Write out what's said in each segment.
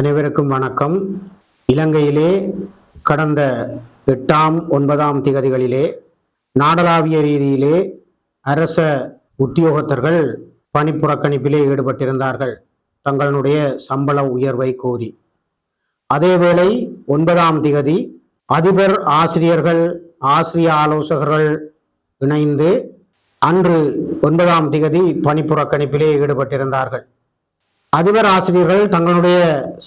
அனைவருக்கும் வணக்கம். இலங்கையிலே கடந்த எட்டாம் ஒன்பதாம் திகதிகளிலே நாடளாவிய ரீதியிலே அரச உத்தியோகத்தர்கள் பணிப்புறக்கணிப்பிலே ஈடுபட்டிருந்தார்கள். தங்களுடைய சம்பள உயர்வை கோரி. அதேவேளை ஒன்பதாம் திகதி அதிபர் ஆசிரியர்கள் ஆசிரிய ஆலோசகர்கள் இணைந்து அன்று ஒன்பதாம் திகதி பணிப்புறக்கணிப்பிலே ஈடுபட்டிருந்தார்கள். அதிபர் ஆசிரியர்கள் தங்களுடைய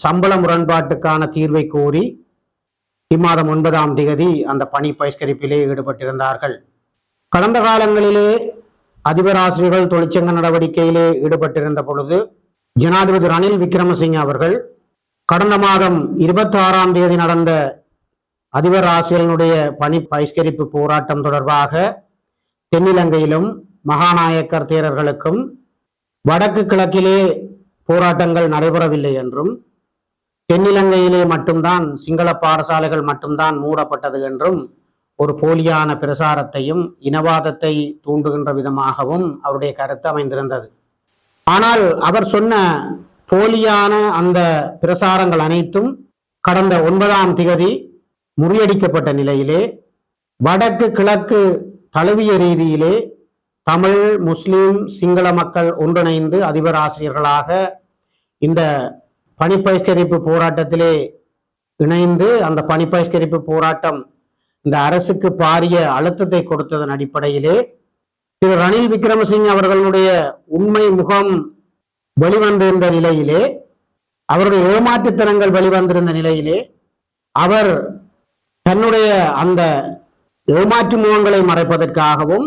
சம்பள முரண்பாட்டுக்கான தீர்வை கோரி இம்மாதம் ஒன்பதாம் திகதி அந்த பணி பகிஷ்கரிப்பிலே ஈடுபட்டிருந்தார்கள். கடந்த காலங்களிலே அதிபர் ஆசிரியர்கள் தொழிற்சங்க நடவடிக்கையிலே ஈடுபட்டிருந்த பொழுது ஜனாதிபதி ரணில் விக்ரமசிங்க அவர்கள் கடந்த மாதம் இருபத்தி ஆறாம் தேதி நடந்த அதிபர் ஆசிரியர்களுடைய பணி பகிஷ்கரிப்பு போராட்டம் தொடர்பாக தென்னிலங்கையிலும் மகாநாயக்கர் தேரர்களுக்கும் வடக்கு கிழக்கிலே போராட்டங்கள் நடைபெறவில்லை என்றும் தென்னிலங்கையிலே மட்டும்தான் சிங்கள பாடசாலைகள் மட்டும்தான் மூடப்பட்டது என்றும் ஒரு போலியான பிரசாரத்தையும் இனவாதத்தை தூண்டுகின்ற விதமாகவும் அவருடைய கருத்து அமைந்திருந்தது. ஆனால் அவர் சொன்ன போலியான அந்த பிரசாரங்கள் அனைத்தும் கடந்த ஒன்பதாம் திகதி முறியடிக்கப்பட்ட நிலையிலே வடக்கு கிழக்கு தழுவிய ரீதியிலே தமிழ் முஸ்லிம் சிங்கள மக்கள் ஒன்றிணைந்து அதிபர் ஆசிரியர்களாக இந்த பணிப்பகிஷ்கரிப்பு போராட்டத்திலே இணைந்து அந்த பணிப்பகிஷ்கரிப்பு போராட்டம் இந்த அரசுக்கு பாரிய அழுத்தத்தை கொடுத்ததன் அடிப்படையிலே திரு ரணில் விக்ரமசிங் அவர்களுடைய உண்மை முகம் வெளிவந்திருந்த நிலையிலே அவருடைய ஏமாற்றுத்தனங்கள் வெளிவந்திருந்த நிலையிலே அவர் தன்னுடைய அந்த ஏமாற்று முகங்களை மறைப்பதற்காகவும்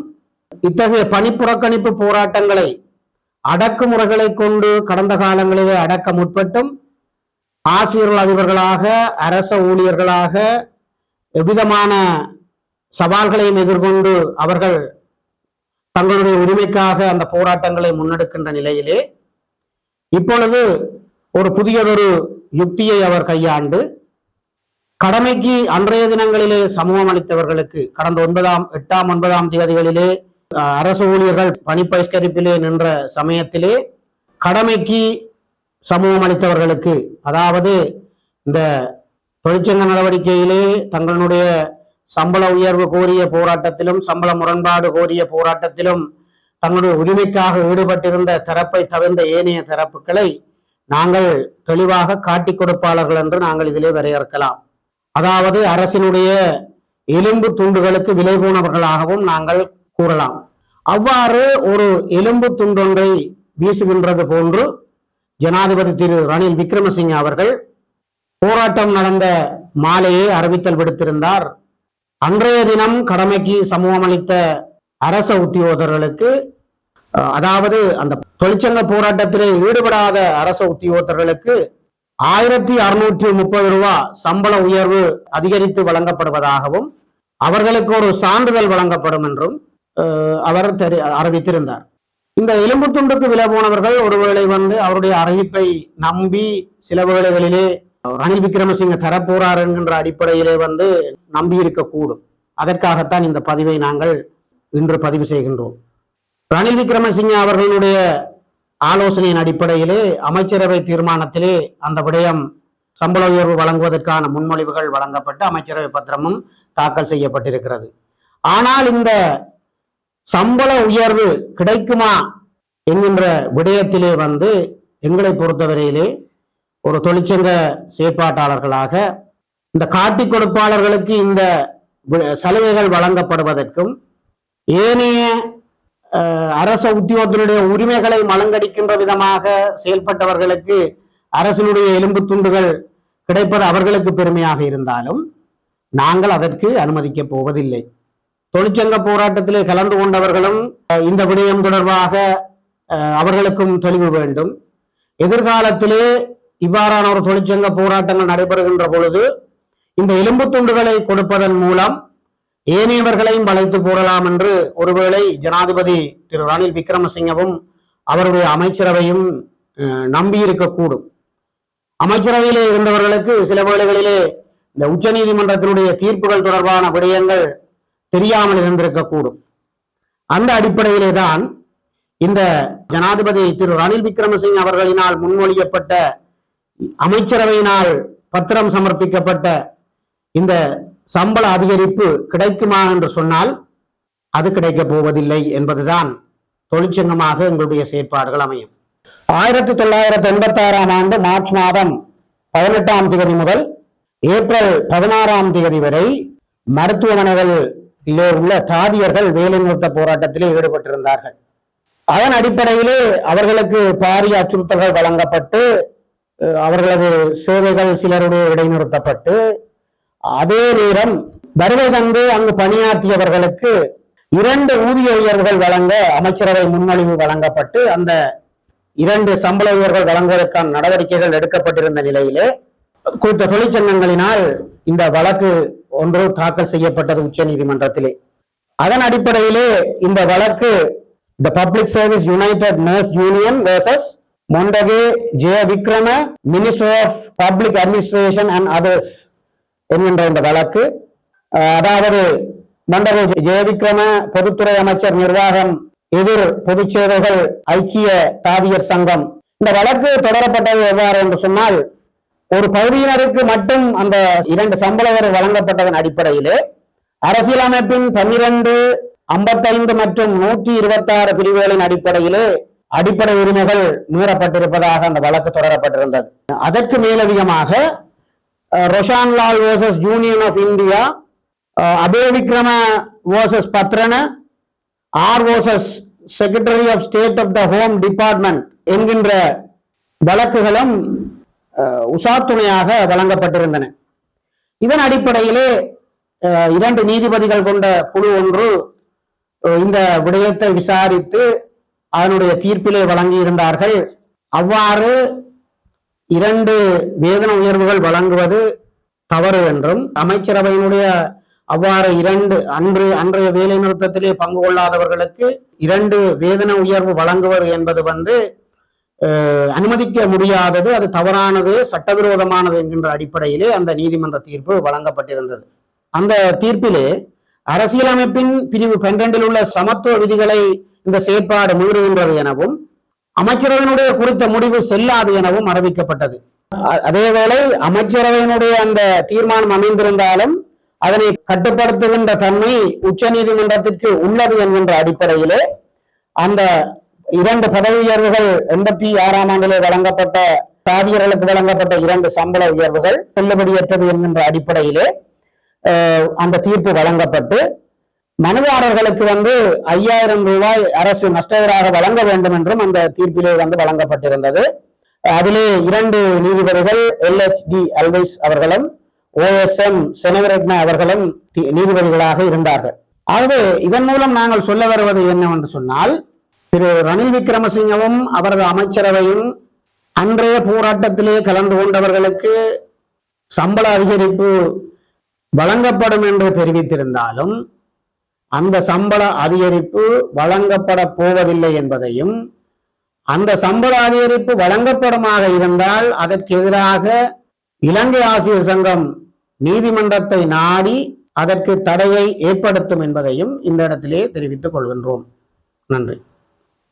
இத்தகைய பணிப்புறக்கணிப்பு போராட்டங்களை அடக்குமுறைகளை கொண்டு கடந்த காலங்களிலே அடக்க முற்பட்டும். ஆசிரியர்கள் அதிபர்களாக அரச ஊழியர்களாக எவ்விதமான சவால்களையும் எதிர்கொண்டு அவர்கள் தங்களுடைய உரிமைக்காக அந்த போராட்டங்களை முன்னெடுக்கின்ற நிலையிலே இப்பொழுது ஒரு புதியதொரு யுக்தியை அவர் கையாண்டு கடமைக்கு அன்றைய தினங்களிலே சமூகம் அளித்தவர்களுக்கு கடந்த ஒன்பதாம் எட்டாம் ஒன்பதாம் தேதிகளிலே அரசு ஊழியர்கள் பணி பகிஷ்கரிப்பிலே நின்ற சமயத்திலே கடமைக்கு சமூகம் அளித்தவர்களுக்கு அதாவது இந்த தொழிற்சங்க நடவடிக்கையிலே தங்களுடைய சம்பள உயர்வு கோரிய போராட்டத்திலும் சம்பள முரண்பாடு கோரிய போராட்டத்திலும் தங்களுடைய உரிமைக்காக ஈடுபட்டிருந்த தரப்பை தவிர்ந்த ஏனைய தரப்புகளை நாங்கள் தெளிவாக காட்டிக் கொடுப்பாளர்கள் என்று நாங்கள் இதிலே வரையறுக்கலாம். அதாவது அரசினுடைய எலும்பு துண்டுகளுக்கு விலை போனவர்களாகவும் நாங்கள் கூறலாம். அவ்வாறு ஒரு எலும்பு துண்டொன்றை வீசுகின்றது போன்று ஜனாதிபதி திரு ரணில் விக்ரமசிங்க அவர்கள் போராட்டம் நடந்த மாலையே அறிவித்தல் விடுத்திருந்தார். அன்றைய தினம் கடமைக்கு சமூகம் அளித்த அரச உத்தியோகர்களுக்கு அதாவது அந்த தொழிற்சங்க போராட்டத்திலே ஈடுபடாத அரச உத்தியோகர்களுக்கு ஆயிரத்தி அறுநூற்றி முப்பது ரூபா சம்பள உயர்வு அதிகரித்து வழங்கப்படுவதாகவும் அவர்களுக்கு ஒரு சான்றிதழ் வழங்கப்படும் என்றும் அவர் தெரி அறிவித்திருந்தார். இந்த எலும்பு துண்டுக்கு விலை போனவர்கள் ஒருவேளை வந்து அவருடைய அறிவிப்பை நம்பி சில வேளைகளிலே ரணில் விக்ரமசிங்க தரப்போறார் என்கின்ற அடிப்படையிலே வந்து நம்பி இருக்கக்கூடும் அதற்காகத்தான் இந்த பதிவை நாங்கள் இன்று பதிவு செய்கின்றோம். ரணில் விக்ரமசிங்க அவர்களுடைய ஆலோசனையின் அடிப்படையிலே அமைச்சரவை தீர்மானத்திலே அந்த விடயம் சம்பள உயர்வு வழங்குவதற்கான முன்மொழிவுகள் வழங்கப்பட்டு அமைச்சரவை பத்திரமும் தாக்கல் செய்யப்பட்டிருக்கிறது. ஆனால் இந்த சம்பள உயர்வு கிடைக்குமா என்கின்ற விடயத்திலே வந்து எங்களை பொறுத்தவரையிலே ஒரு தொழிற்சங்க செயற்பாட்டாளர்களாக இந்த காட்டி கொடுப்பாளர்களுக்கு இந்த சலுகைகள் வழங்கப்படுவதற்கும் ஏனைய அரச உத்தியோகத்தினுடைய உரிமைகளை மலங்கடிக்கின்ற விதமாக செயல்பட்டவர்களுக்கு அரசினுடைய எலும்பு துண்டுகள் கிடைப்பது அவர்களுக்கு பெருமையாக இருந்தாலும் நாங்கள் அதற்கு அனுமதிக்கப் போவதில்லை. தொழிற்சங்க போராட்டத்திலே கலந்து கொண்டவர்களும் அஹ், இந்த விடயம் தொடர்பாக அஹ், அவர்களுக்கும் தெளிவு வேண்டும். எதிர்காலத்திலே இவ்வாறான ஒரு தொழிற்சங்க போராட்டங்கள் நடைபெறுகின்ற பொழுது இந்த எலும்பு துண்டுகளை கொடுப்பதன் மூலம் ஏனையவர்களையும் வளைத்து போடலாம் என்று ஒருவேளை ஜனாதிபதி திரு ரணில் விக்ரமசிங்கவும் அவருடைய அமைச்சரவையும் அஹ், நம்பியிருக்கக்கூடும். அமைச்சரவையிலே இருந்தவர்களுக்கு சில வேளைகளிலே இந்த உச்சநீதிமன்றத்தினுடைய தீர்ப்புகள் தொடர்பான விடயங்கள் தெரியாமல் இருந்திருக்கக்கூடும் அந்த அடிப்படையிலே தான் இந்த ஜனாதிபதி திரு ரணில் விக்ரமசிங் அவர்களினால் முன்மொழியப்பட்ட அமைச்சரவையினால் பத்திரம் சமர்ப்பிக்கப்பட்ட இந்த சம்பள அதிகரிப்பு கிடைக்குமா என்று சொன்னால் அது கிடைக்கப் போவதில்லை என்பதுதான் தொழிற்சங்கமாக எங்களுடைய செயற்பாடுகள் அமையும். ஆயிரத்தி தொள்ளாயிரத்தி எண்பத்தி ஆறாம் ஆண்டு மார்ச் மாதம் பதினெட்டாம் தேதி முதல் ஏப்ரல் பதினாறாம் தேதி வரை மருத்துவமனைகள் உள்ள தாதியர்கள் வேலைநிறுத்த போராட்டத்திலே ஈடுபட்டிருந்தார்கள். அதன் அடிப்படையிலே அவர்களுக்கு பாரிய அச்சுறுத்தல்கள் வழங்கப்பட்டு அவர்களது சேவைகள் சிலருடைய இடைநிறுத்தப்பட்டு அதே நேரம் வருகை தந்து அங்கு பணியாற்றியவர்களுக்கு இரண்டு ஊதிய உயர்வுகள் வழங்க அமைச்சரவை முன்மொழிவு வழங்கப்பட்டு அந்த இரண்டு சம்பள உயர்வுகள் வழங்குவதற்கான நடவடிக்கைகள் எடுக்கப்பட்டிருந்த நிலையிலே குறித்த தொழிற்சங்கங்களினால் இந்த வழக்கு ஒன்று தாக்கல் செய்யப்பட்டது உச்ச நீதிமன்றத்திலே. அதன் அடிப்படையிலே இந்த வழக்கு the public service united nurses union versus Montague Jayawickrama minister of public administration and others என்கின்ற இந்த வழக்கு. அதாவது மண்டப ஜெயவிக்ரம பொதுத்துறை அமைச்சர் நிர்வாகம் எதிர் பொதுச் சேவைகள் ஐக்கிய தாதியர் சங்கம். இந்த வழக்கு தொடரப்பட்டது எவ்வாறு என்று சொன்னால் ஒரு பகுதியினருக்கு மட்டும் அந்த இரண்டு சம்பள உயர்வு வழங்கப்பட்டதன் அடிப்படையிலே அரசியலமைப்பின் பன்னிரண்டு ஐம்பத்தைந்து மற்றும் நூற்றி இருபத்தி ஆறு பிரிவுகளின் அடிப்படையிலே அடிப்படை உரிமைகள் மீறப்பட்டிருப்பதாக அந்த வழக்கு தொடரப்பட்டிருந்தது. அதற்கு மேலதிகமாக Roshan Lal versus union of India Abeywickrama versus Pathirana R versus secretary of state of the home department என்கின்ற வழக்குகளும் உசாத்துணையாக வழங்கப்பட்டிருந்தன. இதன் அடிப்படையிலே இரண்டு நீதிபதிகள் கொண்ட குழு ஒன்று இந்த விடயத்தை விசாரித்து அதனுடைய தீர்ப்பிலே வழங்கியிருந்தார்கள். அவ்வாறு இரண்டு வேதன உயர்வுகள் வழங்குவது தவறு என்றும் அமைச்சரவையினுடைய அவ்வாறு இரண்டு அன்று அன்றைய வேலை நிறுத்தத்திலே பங்கு கொள்ளாதவர்களுக்கு இரண்டு வேதன உயர்வு வழங்குவது என்பது வந்து அனுமதிக்க முடியாதது அது தவறானது சட்டவிரோதமானது என்கின்ற அடிப்படையிலே அந்த நீதிமன்ற தீர்ப்பு வழங்கப்பட்டிருந்தது. அந்த தீர்ப்பிலே அரசியலமைப்பின் பிரிவு பன்னிரண்டில் உள்ள சமத்துவ விதிகளை இந்த செயற்பாடு மீறுகின்றது எனவும் அமைச்சரவையினுடைய குறித்த முடிவு செல்லாது எனவும் அறிவிக்கப்பட்டது. அதேவேளை அமைச்சரவையினுடைய அந்த தீர்மானம் அமைந்திருந்தாலும் அதனை கட்டுப்படுத்துகின்ற தன்மை உச்ச நீதிமன்றத்திற்கு உள்ளது என்கின்ற அடிப்படையிலே அந்த இரண்டு பதவி உயர்வுகள் எண்பத்தி ஆறாம் ஆண்டிலே வழங்கப்பட்ட தாதியர்களுக்கு வழங்கப்பட்ட இரண்டு சம்பள உயர்வுகள் செல்லுபடியற்றது என்கின்ற அடிப்படையிலே அந்த தீர்ப்பு வழங்கப்பட்டு மனுதாரர்களுக்கு வந்து ஐயாயிரம் ரூபாய் அரசு நஷ்டகராக வழங்க வேண்டும் என்றும் அந்த தீர்ப்பிலே வந்து வழங்கப்பட்டிருந்தது. அதிலே இரண்டு நீதிபதிகள் எல்ஹெச்டி அல்வைஸ் அவர்களும் ஓஎஸ்எம் செனவரட்ன அவர்களும் நீதிபதிகளாக இருந்தார்கள். ஆகவே இதன் மூலம் நாங்கள் சொல்ல வருவது என்னவென்று சொன்னால் திரு ரணில் விக்ரமசிங்கவும் அவரது அமைச்சரவையும் அன்றைய போராட்டத்திலே கலந்து கொண்டவர்களுக்கு சம்பள அதிகரிப்பு வழங்கப்படும் என்று தெரிவித்திருந்தாலும் அந்த சம்பள அதிகரிப்பு வழங்கப்பட போவதில்லை என்பதையும் அந்த சம்பள அதிகரிப்பு வழங்கப்படுமாக இருந்தால் அதற்கு எதிராக இலங்கை ஆசிரியர் சங்கம் நீதிமன்றத்தை நாடி அதற்கு தடையை ஏற்படுத்தும் என்பதையும் இந்த இடத்திலே தெரிவித்துக் கொள்கின்றோம். நன்றி.